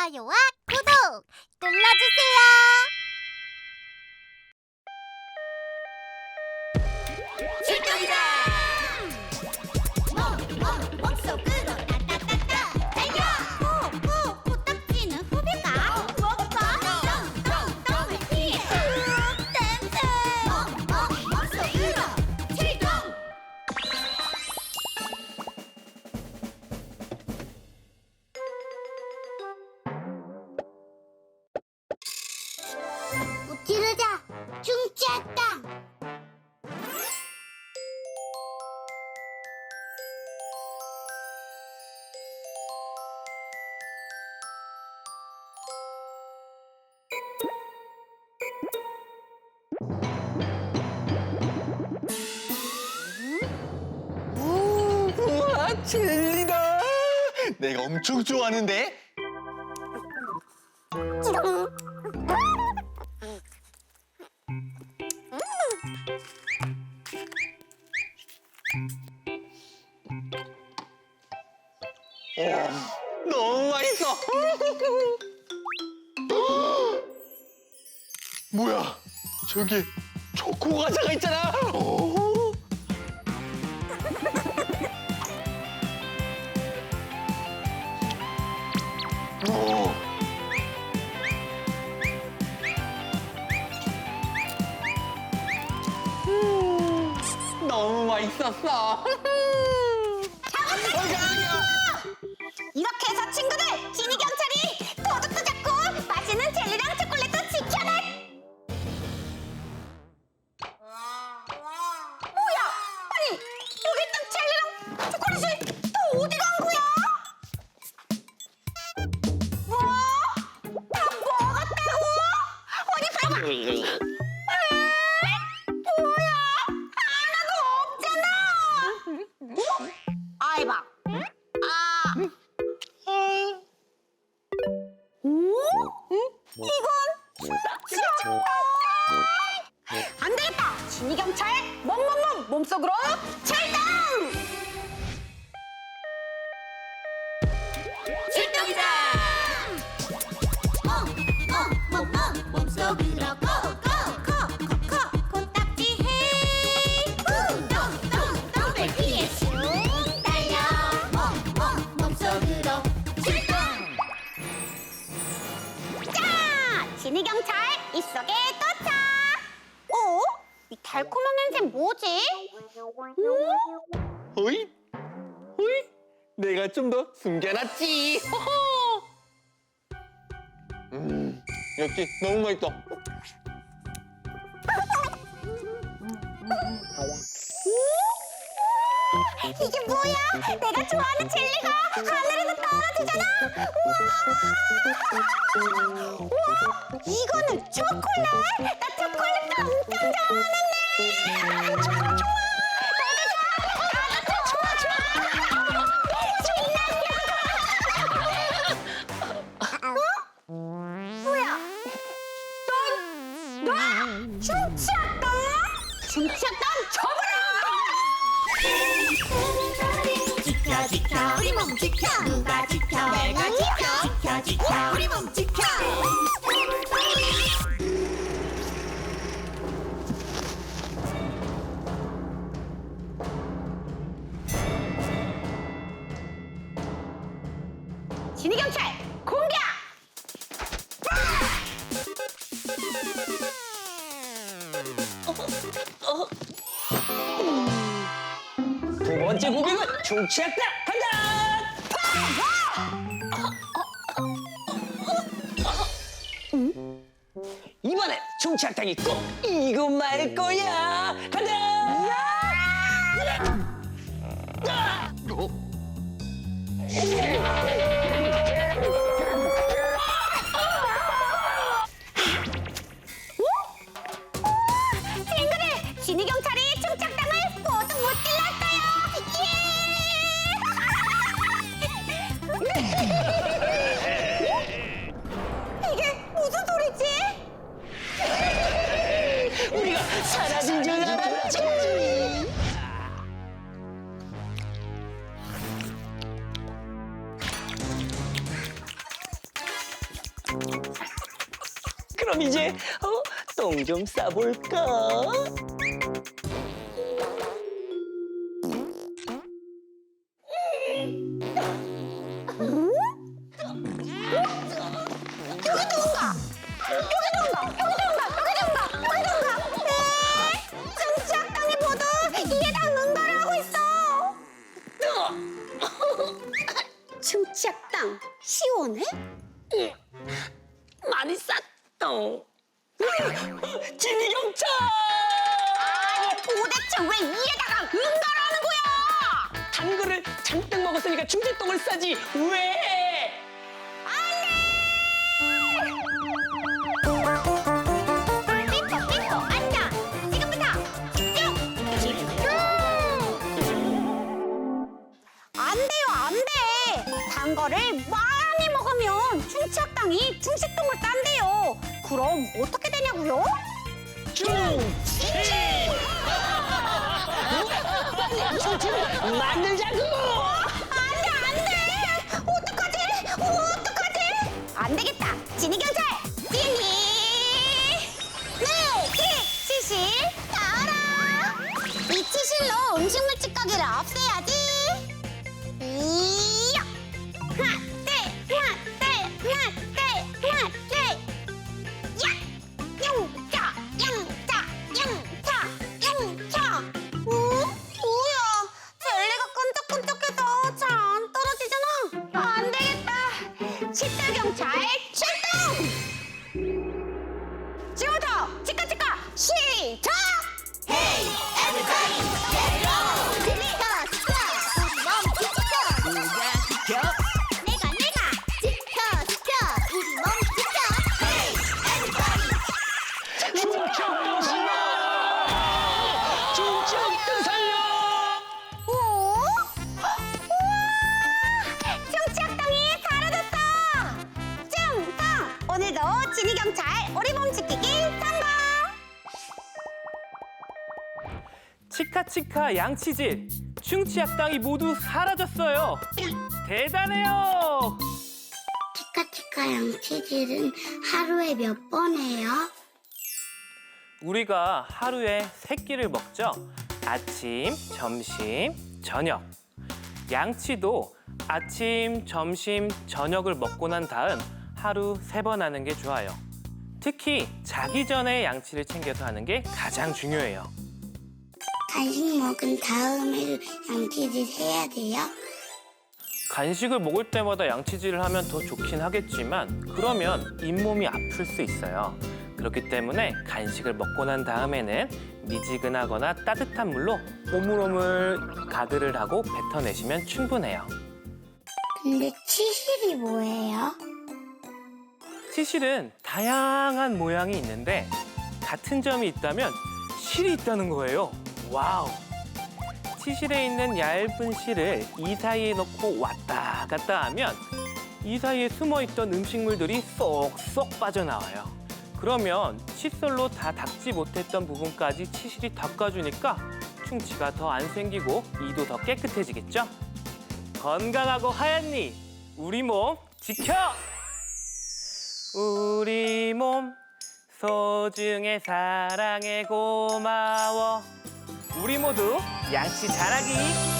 좋아요와 구독 눌러주세요. 중지했다. 우와 젤리다. 내가 엄청 좋아하는데? 어, 너무 맛있어 뭐야 저기 초코 과자가 있잖아 오. 오. 음, 너무 맛있었어. 오? 이건 진짜 안 되겠다! 진이 경찰 몸몸몸 몸속으로 출동! 자, 진이 경찰 입속에 도착. 어? 이 달콤한 냄새 뭐지? 음? 호이, 호이. 내가 좀 더 숨겨놨지. 호호. 음, 역시 너무 맛있어. 이게 뭐야? 내가 좋아하는 젤리가 하늘에서 떨어지잖아. 우와! 우와! 이거는 초콜릿. 나 초콜릿 엄청 좋아하는데. 좋아 좋아. 지켜. 우리 몸 지켜. 누가 지켜? 내가 지켜. 지켜. 지켜 우리 몸 지켜. 진희 경찰 중치했다. 간다. 이번엔 중치학당이 꼭 이거 말 거야. 간다. 어? 그럼 이제 어, 똥 좀 싸볼까? 경찰! 아니 도대체 왜 이에다가 응가를 하는 거야? 단 거를 잔뜩 먹었으니까 충치똥을 싸지 왜? 삐뽀 삐뽀 앉아. 지금부터 쭉 집중. 안 돼요 안 돼. 단 거를 많이 먹으면 충치학당이 중식똥을 싼대요. 그럼 어떻게 되냐고요? 충치! 충치를 만들자고! 안돼 안돼! 어떡하지? 어떡하지? 안 되겠다. 진이 경찰! 진이! 네 치실 나와라! 이 치실로 음식물 집들 경찰 오늘도 진이경찰 오리몸 지키기 성공! 치카치카 양치질 충치약당이 모두 사라졌어요. 대단해요. 치카치카 양치질은 하루에 몇 번 해요? 우리가 하루에 세 끼를 먹죠. 아침, 점심, 저녁. 양치도 아침, 점심, 저녁을 먹고 난 다음 하루 세 번 하는 게 좋아요. 특히 자기 전에 양치를 챙겨서 하는 게 가장 중요해요. 간식 먹은 다음에 양치질 해야 돼요? 간식을 먹을 때마다 양치질을 하면 더 좋긴 하겠지만 그러면 잇몸이 아플 수 있어요. 그렇기 때문에 간식을 먹고 난 다음에는 미지근하거나 따뜻한 물로 오물오물 가글을 하고 뱉어내시면 충분해요. 근데 치실이 뭐예요? 치실은 다양한 모양이 있는데 같은 점이 있다면 실이 있다는 거예요. 와우! 치실에 있는 얇은 실을 이 사이에 넣고 왔다 갔다 하면 이 사이에 숨어 있던 음식물들이 쏙쏙 빠져나와요. 그러면 칫솔로 다 닦지 못했던 부분까지 치실이 닦아주니까 충치가 더 안 생기고 이도 더 깨끗해지겠죠? 건강하고 하얀 니 우리 몸 지켜! 우리 몸 소중해 사랑해 고마워. 우리 모두 양치 잘하기